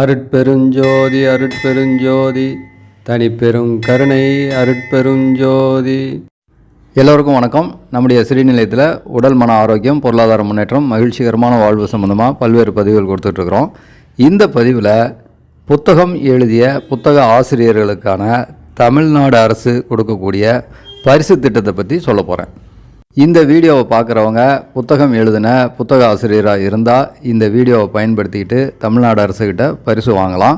அருட்பெருஞ்சோதி அருட்பெருஞ்சோதி தனிப்பெரும் கருணை அருட்பெருஞ்சோதி. எல்லோருக்கும் வணக்கம். நம்முடைய சிறுநிலையத்தில் உடல் மன ஆரோக்கியம் பொருளாதார முன்னேற்றம் மகிழ்ச்சிகரமான வாழ்வு சம்மந்தமாக பல்வேறு பதிவுகள் கொடுத்துட்ருக்குறோம். இந்த பதிவில் புத்தகம் எழுதிய புத்தக ஆசிரியர்களுக்கான தமிழ்நாடு அரசு கொடுக்கக்கூடிய பரிசு திட்டத்தை பற்றி சொல்ல போகிறேன் இந்த வீடியோவை பார்க்குறவங்க புத்தகம் எழுதின புத்தக ஆசிரியராக இருந்தால் இந்த வீடியோவை பயன்படுத்திக்கிட்டு தமிழ்நாடு அரசுக்கிட்ட பரிசு வாங்கலாம்.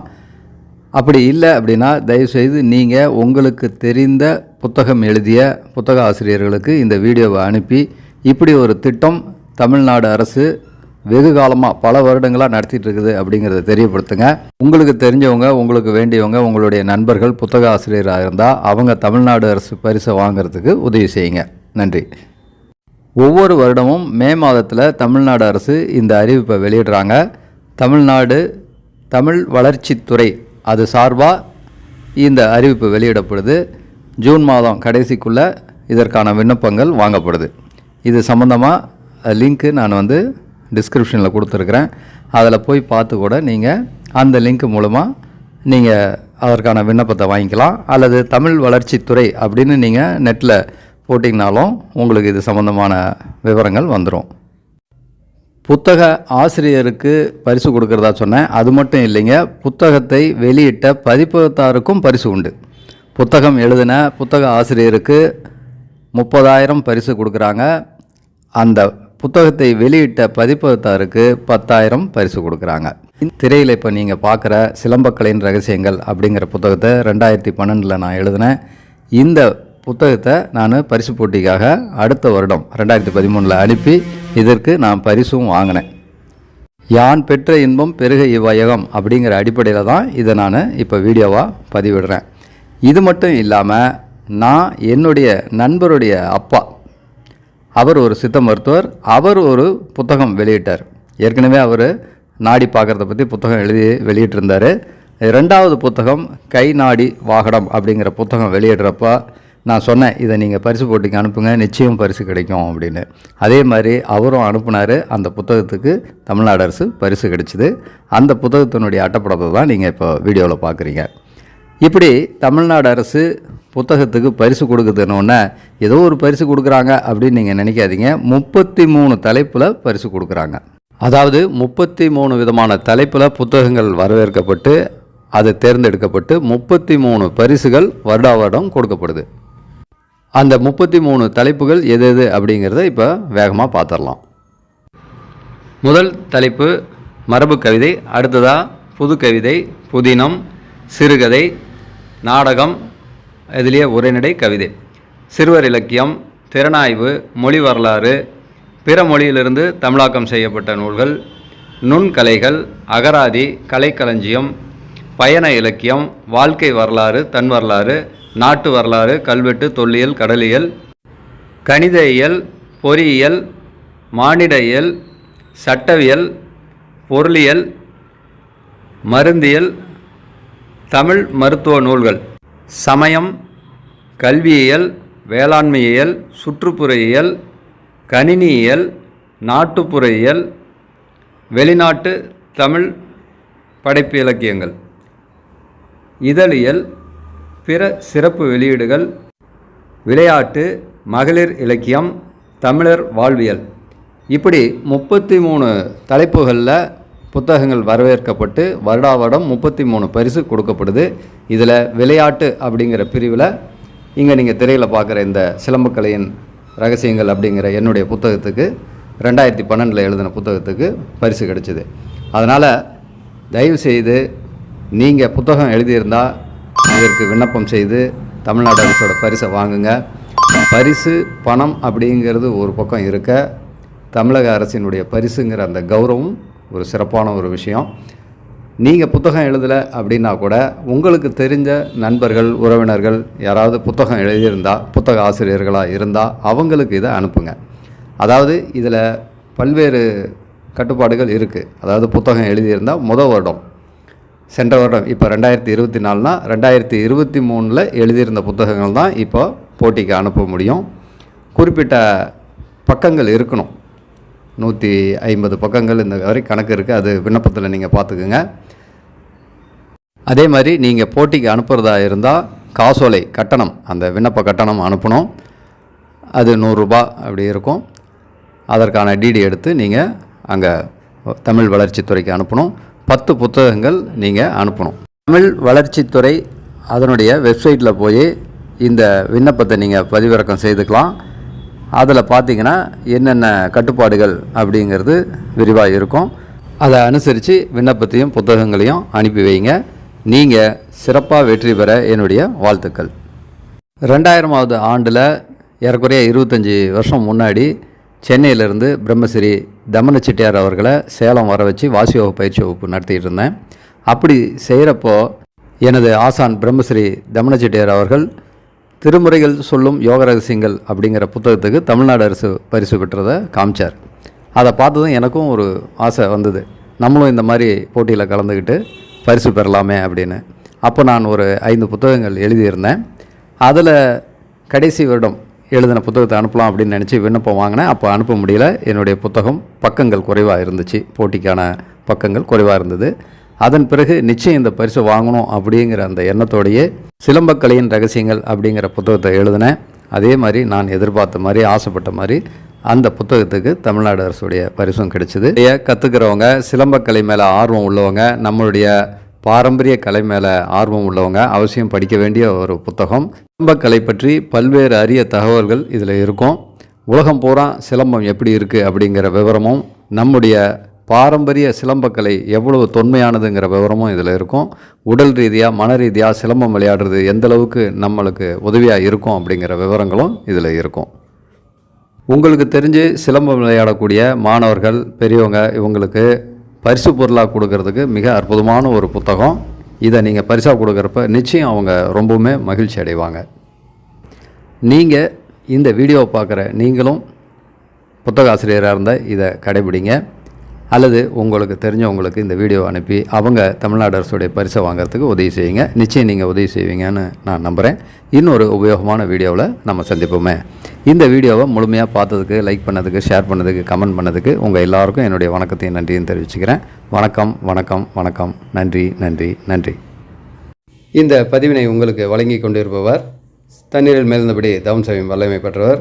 அப்படி இல்லை அப்படின்னா தயவுசெய்து நீங்கள் உங்களுக்கு தெரிந்த புத்தகம் எழுதிய புத்தக ஆசிரியர்களுக்கு இந்த வீடியோவை அனுப்பி இப்படி ஒரு திட்டம் தமிழ்நாடு அரசு வெகு காலமாக பல வருடங்களாக நடத்திட்டு இருக்குது அப்படிங்கிறத தெரியப்படுத்துங்க. உங்களுக்கு தெரிஞ்சவங்க உங்களுக்கு வேண்டியவங்க உங்களுடைய நண்பர்கள் புத்தக ஆசிரியராக இருந்தால் அவங்க தமிழ்நாடு அரசு பரிசை வாங்குறதுக்கு உதவி செய்யுங்க. நன்றி. ஒவ்வொரு வருடமும் மே மாதத்தில் தமிழ்நாடு அரசு இந்த அறிவிப்பை வெளியிடுறாங்க. தமிழ்நாடு தமிழ் வளர்ச்சித்துறை அது சார்பாக இந்த அறிவிப்பு வெளியிடப்படுது. ஜூன் மாதம் கடைசிக்குள்ளே இதற்கான விண்ணப்பங்கள் வாங்கப்படுது. இது சம்மந்தமாக லிங்க்கு நான் வந்து டிஸ்கிரிப்ஷனில் கொடுத்துருக்குறேன். அதில் போய் பார்த்து கூட நீங்கள் அந்த லிங்க் மூலமாக நீங்கள் அதற்கான விண்ணப்பத்தை வாங்கிக்கலாம். அல்லது தமிழ் வளர்ச்சித்துறை அப்படின்னு நீங்கள் நெட்டில் போட்டிங்கனாலும் உங்களுக்கு இது சம்மந்தமான விவரங்கள் வந்துடும் புத்தக ஆசிரியருக்கு பரிசு கொடுக்கறதா சொன்னேன். அது மட்டும் இல்லைங்க. புத்தகத்தை வெளியிட்ட பதிப்பகத்தாருக்கும் பரிசு உண்டு. புத்தகம் எழுதின புத்தக ஆசிரியருக்கு முப்பதாயிரம் பரிசு கொடுக்குறாங்க. அந்த புத்தகத்தை வெளியிட்ட பதிப்பகத்தாருக்கு பத்தாயிரம் பரிசு கொடுக்குறாங்க. திரையில் இப்போ நீங்கள் பார்க்குற சிலம்பக்கலையின் ரகசியங்கள் அப்படிங்கிற புத்தகத்தை ரெண்டாயிரத்தி பன்னெண்டில் நான் எழுதினேன். இந்த புத்தகத்தை நான் பரிசு போட்டிக்காக அடுத்த வருடம் ரெண்டாயிரத்தி பதிமூணில் அனுப்பி இதற்கு நான் பரிசும் வாங்கினேன். யான் பெற்ற இன்பம் பெருக இவ்வையகம் அப்படிங்கிற அடிப்படையில் தான் இதை நான் இப்போ வீடியோவாக பதிவிடுறேன். இது மட்டும் இல்லாமல் நான் என்னுடைய நண்பருடைய அப்பா அவர் ஒரு சித்த மருத்துவர் அவர் ஒரு புத்தகம் வெளியிட்டார். ஏற்கனவே அவர் நாடி பார்க்குறத பற்றி புத்தகம் எழுதி வெளியிட்டிருந்தார். ரெண்டாவது புத்தகம் கை நாடி வாகடம் அப்படிங்கிற புத்தகம் வெளியிடுறப்ப நான் சொன்னேன் இதை நீங்கள் பரிசு போட்டிக்கு அனுப்புங்க நிச்சயம் பரிசு கிடைக்கும் அப்படின்னு. அதே மாதிரி அவரும் அனுப்புனார் அந்த புத்தகத்துக்கு தமிழ்நாடு அரசு பரிசு கிடைச்சிது. அந்த புத்தகத்தினுடைய அட்டப்படத்தை தான் நீங்கள் இப்போ வீடியோவில் பார்க்குறீங்க இப்படி தமிழ்நாடு அரசு புத்தகத்துக்கு பரிசு கொடுக்குதுன்னொன்னே ஏதோ ஒரு பரிசு கொடுக்குறாங்க அப்படின்னு நீங்கள் நினைக்காதீங்க. முப்பத்தி மூணு தலைப்பில் பரிசு கொடுக்குறாங்க. அதாவது முப்பத்தி மூணு விதமான தலைப்பில் புத்தகங்கள் வரவேற்கப்பட்டு அது தேர்ந்தெடுக்கப்பட்டு முப்பத்தி மூணு பரிசுகள் வருடா வருடம் கொடுக்கப்படுது. அந்த முப்பத்தி மூணு தலைப்புகள் எது எது அப்படிங்கிறத இப்போ வேகமாக பார்த்துடலாம் முதல் தலைப்பு மரபு கவிதை அடுத்ததாக புது கவிதை புதினம் சிறுகதை நாடகம் இதுலேயே உரைநடை கவிதை. சிறுவர் இலக்கியம் திறனாய்வு மொழி வரலாறு பிற மொழியிலிருந்து தமிழாக்கம் செய்யப்பட்ட நூல்கள் நுண்கலைகள் அகராதி கலைக்களஞ்சியம் பயண இலக்கியம் வாழ்க்கை வரலாறு தன் வரலாறு நாட்டு வரலாறு கல்வெட்டு தொல்லியல் கடலியல் கணித இயல் பொறியியல் மானிட இயல் சட்டவியல் பொருளியல் மருந்தியல் தமிழ் மருத்துவ நூல்கள். சமயம் கல்வியியல் வேளாண்மையியல் சுற்றுப்புறையியல் கணினியியல் நாட்டுப்புறையியல் வெளிநாட்டு தமிழ் படைப்பு இலக்கியங்கள். இதழியல் பிற சிறப்பு வெளியீடுகள். விளையாட்டு மகளிர் இலக்கியம் தமிழர் வாழ்வியல். இப்படி முப்பத்தி மூணு தலைப்புகளில் புத்தகங்கள் வரவேற்கப்பட்டு வருடா வருடம் முப்பத்தி மூணு பரிசு கொடுக்கப்படுது. இதில் விளையாட்டு அப்படிங்கிற பிரிவில் இங்கே நீங்கள் திரையில் பார்க்குற இந்த சிலம்பக்கலையின் ரகசியங்கள் அப்படிங்கிற என்னுடைய புத்தகத்துக்கு ரெண்டாயிரத்தி பன்னெண்டில் எழுதின புத்தகத்துக்கு பரிசு கிடைச்சிது. அதனால் தயவுசெய்து நீங்கள் புத்தகம் எழுதியிருந்தால் இதற்கு விண்ணப்பம் செய்து தமிழ்நாடு அரசோட பரிசை வாங்குங்க. பரிசு பணம் அப்படிங்கிறது ஒரு பக்கம் இருக்க தமிழக அரசினுடைய பரிசுங்கிற அந்த கௌரவம் ஒரு சிறப்பான ஒரு விஷயம். நீங்கள் புத்தகம் எழுதலை அப்படின்னா கூட உங்களுக்கு தெரிஞ்ச நண்பர்கள் உறவினர்கள் யாராவது புத்தகம் எழுதியிருந்தால் புத்தக ஆசிரியர்களாக இருந்தால் அவங்களுக்கு இதை அனுப்புங்க. அதாவது இதில் பல்வேறு கட்டுப்பாடுகள் இருக்குது அதாவது புத்தகம் எழுதியிருந்தால் முதல் வருடம் சென்ற வருடம் இப்போ ரெண்டாயிரத்தி இருபத்தி நாலுனா ரெண்டாயிரத்தி இருபத்தி மூணில் எழுதியிருந்த புத்தகங்கள் தான் இப்போ போட்டிக்கு அனுப்ப முடியும். குறிப்பிட்ட பக்கங்கள் இருக்கணும். நூற்றி ஐம்பது பக்கங்கள் இந்த வரை கணக்கு இருக்குது அது விண்ணப்பத்தில் நீங்கள் பார்த்துக்குங்க. அதே மாதிரி நீங்கள் போட்டிக்கு அனுப்புகிறதா இருந்தால் காசோலை கட்டணம் அந்த விண்ணப்ப கட்டணம் அனுப்பணும். அது நூறுரூபா அப்படி இருக்கும். அதற்கான டிடி எடுத்து நீங்கள் அங்கே தமிழ் வளர்ச்சித்துறைக்கு அனுப்பணும். பத்து புத்தகங்கள் நீங்கள் அனுப்பணும். தமிழ் வளர்ச்சித்துறை அதனுடைய வெப்சைட்டில் போய் இந்த விண்ணப்பத்தை நீங்கள் பதிவிறக்கம் செய்துக்கலாம். அதில் பார்த்தீங்கன்னா என்னென்ன கட்டுப்பாடுகள் அப்படிங்கிறது விரிவாக இருக்கும். அதை அனுசரித்து விண்ணப்பத்தையும் புத்தகங்களையும் அனுப்பி வைங்க. நீங்கள் சிறப்பாக வெற்றி பெற என்னுடைய வாழ்த்துக்கள். ரெண்டாயிரமாவது ஆண்டில் ஏறக்குறைய இருபத்தஞ்சி வருஷம் முன்னாடி சென்னையிலேருந்து பிரம்மஸ்ரீ தமன செட்டியார் அவர்களை சேலம் வர வச்சு வாசியோக பயிற்சி வகுப்பு நடத்திட்டு இருந்தேன். அப்படி செய்கிறப்போ எனது ஆசான் பிரம்மஸ்ரீ தமன செட்டியார் அவர்கள் திருமுறைகள் சொல்லும் யோக ரகசியங்கள் அப்படிங்கிற புத்தகத்துக்கு தமிழ்நாடு அரசு பரிசு பெற்றதை காமிச்சார். அதை பார்த்ததும் எனக்கும் ஒரு ஆசை வந்தது. நம்மளும் இந்த மாதிரி போட்டியில் கலந்துக்கிட்டு பரிசு பெறலாமே அப்படின்னு. அப்போ நான் ஒரு ஐந்து புத்தகங்கள் எழுதியிருந்தேன். அதில் கடைசி வருடம் எழுதின புத்தகத்தை அனுப்பலாம் அப்படின்னு நினச்சி விண்ணப்பம் வாங்கினேன். அப்போ அனுப்ப முடியல. என்னுடைய புத்தகம் பக்கங்கள் குறைவாக இருந்துச்சு. போட்டிக்கான பக்கங்கள் குறைவாக இருந்தது. அதன் பிறகு நிச்சயம் இந்த பரிசு வாங்கணும் அப்படிங்கிற அந்த எண்ணத்தோடையே சிலம்பக்கலையின் ரகசியங்கள் அப்படிங்கிற புத்தகத்தை எழுதினேன். அதே மாதிரி நான் எதிர்பார்த்த மாதிரி ஆசைப்பட்ட மாதிரி அந்த புத்தகத்துக்கு தமிழ்நாடு அரசுடைய பரிசும் கிடைச்சிது. கற்றுக்கிறவங்க சிலம்பக்கலை மேலே ஆர்வம் உள்ளவங்க நம்மளுடைய பாரம்பரிய கலை மேலே ஆர்வம் உள்ளவங்க அவசியம் படிக்க வேண்டிய ஒரு புத்தகம். சிலம்பக்கலை பற்றி பல்வேறு அரிய தகவல்கள் இதில் இருக்கும். உலகம் பூரா சிலம்பம் எப்படி இருக்குது அப்படிங்கிற விவரமும் நம்முடைய பாரம்பரிய சிலம்பக்கலை எவ்வளவு தொன்மையானதுங்கிற விவரமும் இதில் இருக்கும். உடல் ரீதியாக மன ரீதியாக சிலம்பம் விளையாடுறது எந்தளவுக்கு நம்மளுக்கு உதவியாக இருக்கும் அப்படிங்கிற விவரங்களும் இதில் இருக்கும். உங்களுக்கு தெரிஞ்சு சிலம்பம் விளையாடக்கூடிய மாணவர்கள் பெரியவங்க இவங்களுக்கு பரிசு பொருளாக கொடுக்கறதுக்கு மிக அற்புதமான ஒரு புத்தகம். இதை நீங்கள் பரிசாக கொடுக்குறப்ப நிச்சயம் அவங்க ரொம்பவுமே மகிழ்ச்சி அடைவாங்க. நீங்கள் இந்த வீடியோவை பார்க்குற நீங்களும் புத்தக ஆசிரியராக இருந்தால் இதை கடைபிடிங்க. அல்லது உங்களுக்கு தெரிஞ்சவங்களுக்கு இந்த வீடியோ அனுப்பி அவங்க தமிழ்நாடு அரசுடைய பரிசை வாங்குறதுக்கு உதவி செய்யுங்க. நிச்சயம் நீங்கள் உதவி செய்வீங்கன்னு நான் நம்புகிறேன் இன்னொரு உபயோகமான வீடியோவில் நம்ம சந்திப்போமே. இந்த வீடியோவை முழுமையாக பார்த்ததுக்கு லைக் பண்ணதுக்கு ஷேர் பண்ணதுக்கு கமெண்ட் பண்ணதுக்கு உங்கள் எல்லாருக்கும் என்னுடைய வணக்கத்தையும் நன்றியும் தெரிவிச்சுக்கிறேன். வணக்கம் வணக்கம் வணக்கம். நன்றி நன்றி நன்றி. இந்த பதிவினை உங்களுக்கு வழங்கி கொண்டிருப்பவர் தண்ணீரில் மேல்ந்தபடி தவம் செய்யும் வல்லமை பெற்றவர்